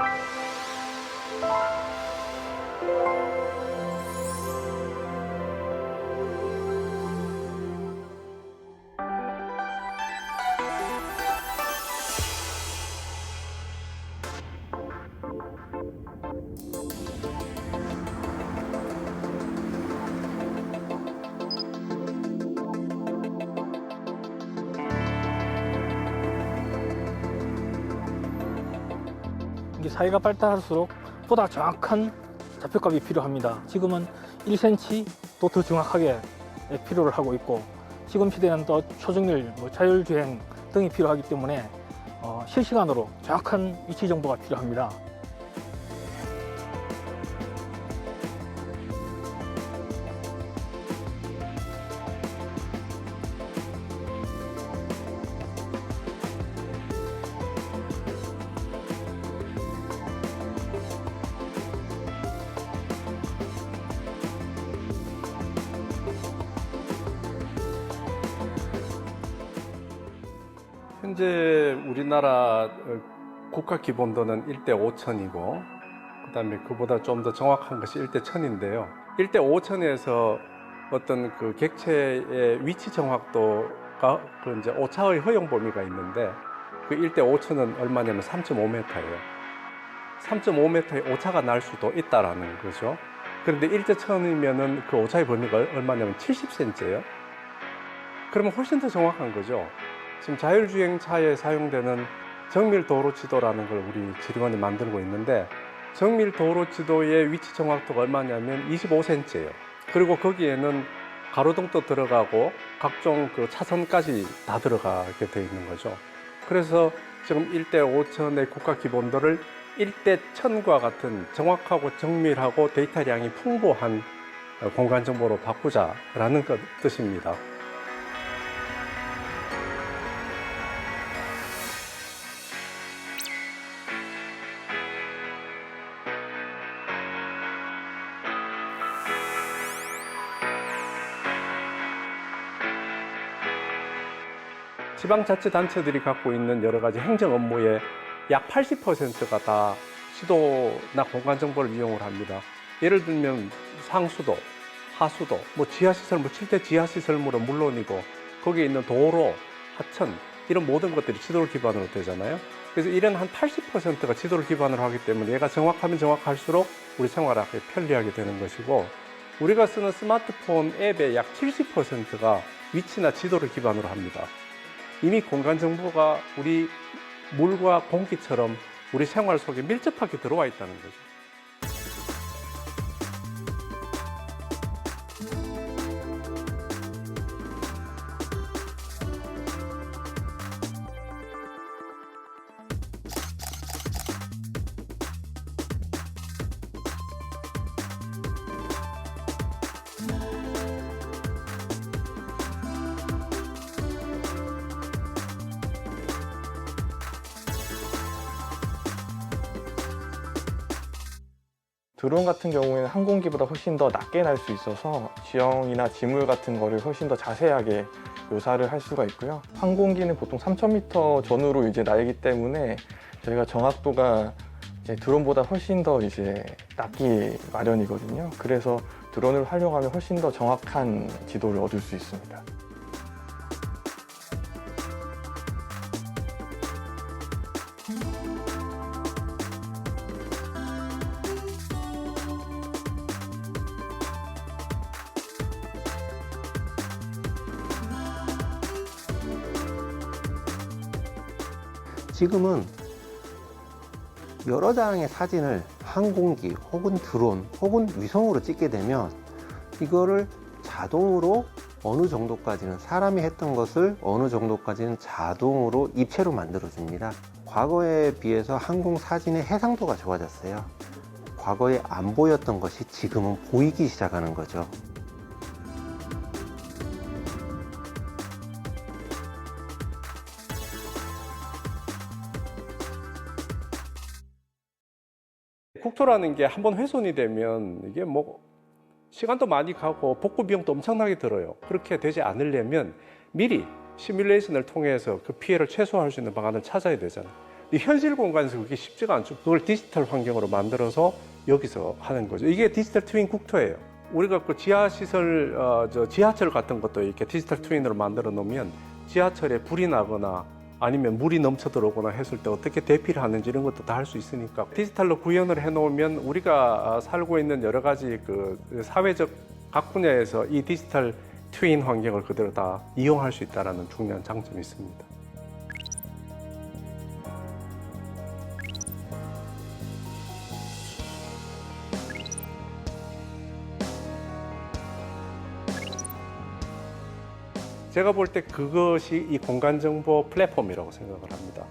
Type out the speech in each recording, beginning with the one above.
Thank you. 이게 사회가 발달할수록 보다 정확한 좌표값이 필요합니다. 지금은 1cm 또 더 정확하게 필요를 하고 있고 지금 시대는 또 초정밀, 뭐 자율주행 등이 필요하기 때문에 어, 실시간으로 정확한 위치 정보가 필요합니다. 현재 우리나라 어, 국가 기본도는 1대 5천이고 그다음에 그보다 좀 더 정확한 것이 1대 1000인데요. 1대 5천에서 어떤 그 객체의 위치 정확도가 그 이제 오차의 허용 범위가 있는데 그 1대 5천은 얼마냐면 3.5m예요. 3.5m의 오차가 날 수도 있다라는 거죠. 그런데 1대 1000이면은 그 오차의 범위가 얼마냐면 70cm예요. 그러면 훨씬 더 정확한 거죠. 지금 자율주행차에 사용되는 정밀 도로 지도라는 걸 우리 지리원이 만들고 있는데 정밀 도로 지도의 위치 정확도가 얼마냐면 25cm예요. 그리고 거기에는 가로등도 들어가고 각종 그 차선까지 다 들어가게 되어 있는 거죠. 그래서 지금 1대 5천의 국가 기본도를 1대 1000과 같은 정확하고 정밀하고 데이터량이 풍부한 공간 정보로 바꾸자라는 것 뜻입니다. 지방자치단체들이 갖고 있는 여러 가지 행정 업무의 약 80%가 다 지도나 공간 정보를 이용을 합니다. 예를 들면 상수도, 하수도, 뭐 지하시설, 뭐 7대 지하시설물은 물론이고 거기에 있는 도로, 하천 이런 모든 것들이 지도를 기반으로 되잖아요. 그래서 이런 한 80%가 지도를 기반으로 하기 때문에 얘가 정확하면 정확할수록 우리 생활하기 편리하게 되는 것이고 우리가 쓰는 스마트폰 앱의 약 70%가 위치나 지도를 기반으로 합니다. 이미 공간 정보가 우리 물과 공기처럼 우리 생활 속에 밀접하게 들어와 있다는 거죠. 드론 같은 경우에는 항공기보다 훨씬 더 낮게 날 수 있어서 지형이나 지물 같은 거를 훨씬 더 자세하게 묘사를 할 수가 있고요. 항공기는 보통 3,000m 전후로 이제 날기 때문에 저희가 정확도가 이제 드론보다 훨씬 더 이제 낮기 마련이거든요. 그래서 드론을 활용하면 훨씬 더 정확한 지도를 얻을 수 있습니다. 지금은 여러 장의 사진을 항공기 혹은 드론 혹은 위성으로 찍게 되면 이거를 자동으로 어느 정도까지는 사람이 했던 것을 어느 정도까지는 자동으로 입체로 만들어 줍니다. 과거에 비해서 항공 사진의 해상도가 좋아졌어요. 과거에 안 보였던 것이 지금은 보이기 시작하는 거죠. 국토라는 게 한번 훼손이 되면 이게 뭐 시간도 많이 가고 복구 비용도 엄청나게 들어요. 그렇게 되지 않으려면 미리 시뮬레이션을 통해서 그 피해를 최소화할 수 있는 방안을 찾아야 되잖아요. 이 현실 공간에서 그게 쉽지가 않죠. 그걸 디지털 환경으로 만들어서 여기서 하는 거죠. 이게 디지털 트윈 국토예요. 우리가 그 지하 시설, 어, 저 지하철 같은 것도 이렇게 디지털 트윈으로 만들어 놓으면 지하철에 불이 나거나 아니면 물이 넘쳐 들어오거나 했을 때 어떻게 대피를 하는지 이런 것도 다 할 수 있으니까 디지털로 구현을 해놓으면 우리가 아, 살고 있는 여러 가지 그 사회적 각 분야에서 이 디지털 트윈 환경을 그대로 다 이용할 수 있다는 중요한 장점이 있습니다. 제가 볼 때 그것이 이 공간 정보 플랫폼이라고 생각을 합니다.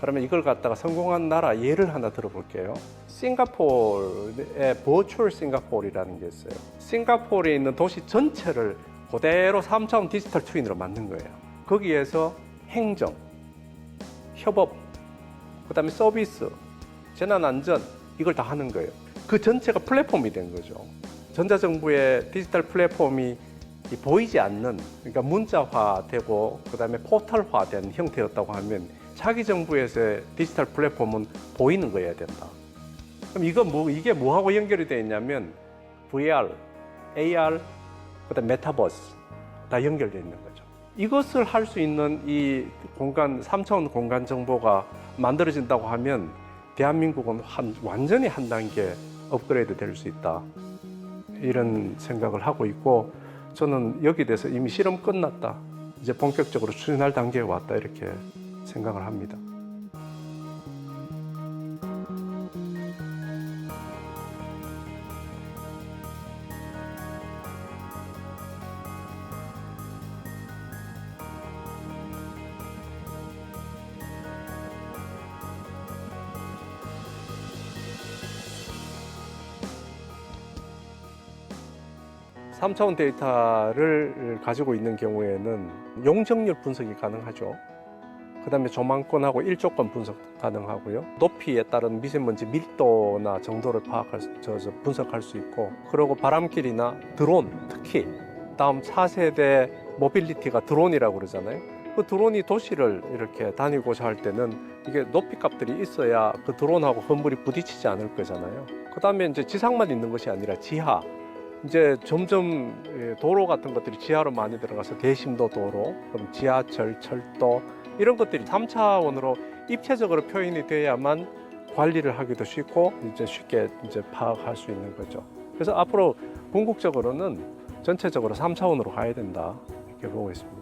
그러면 이걸 갖다가 성공한 나라 예를 하나 들어볼게요. 싱가포르의 버추얼 싱가포르라는 게 있어요. 싱가포르에 있는 도시 전체를 그대로 3차원 디지털 트윈으로 만든 거예요. 거기에서 행정, 협업, 그 다음에 서비스, 재난 안전 이걸 다 하는 거예요. 그 전체가 플랫폼이 된 거죠. 전자정부의 디지털 플랫폼이 이 보이지 않는 그러니까 문자화되고 그다음에 포털화된 형태였다고 하면 차기 정부에서의 디지털 플랫폼은 보이는 거여야 된다. 그럼 이거 뭐 이게 뭐하고 연결이 되어 있냐면 VR, AR, 그다음 메타버스 다 연결되어 있는 거죠. 이것을 할 수 있는 이 공간 3차원 공간 정보가 만들어진다고 하면 대한민국은 한 완전히 한 단계 업그레이드 될 수 있다. 이런 생각을 하고 있고 저는 여기 대해서 이미 실험 끝났다. 이제 본격적으로 추진할 단계에 왔다 이렇게 생각을 합니다. 삼차원 데이터를 가지고 있는 경우에는 용적률 분석이 가능하죠. 그 다음에 조망권하고 일조권 분석 가능하고요. 높이에 따른 미세먼지 밀도나 정도를 파악할 수, 저, 저 분석할 수 있고, 그리고 바람길이나 드론 특히 다음 4세대 모빌리티가 드론이라고 그러잖아요. 그 드론이 도시를 이렇게 다니고자 할 때는 이게 높이 값들이 있어야 그 드론하고 건물이 부딪히지 않을 거잖아요. 그 다음에 이제 지상만 있는 것이 아니라 지하, 이제 점점 예, 도로 같은 것들이 지하로 많이 들어가서 대심도 도로, 그럼 지하철, 철도 이런 것들이 3차원으로 입체적으로 표현이 돼야만 관리를 하기도 쉽고 이제 쉽게 이제 파악할 수 있는 거죠. 그래서 앞으로 궁극적으로는 전체적으로 3차원으로 가야 된다 이렇게 보고 있습니다.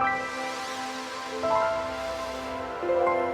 Thank you.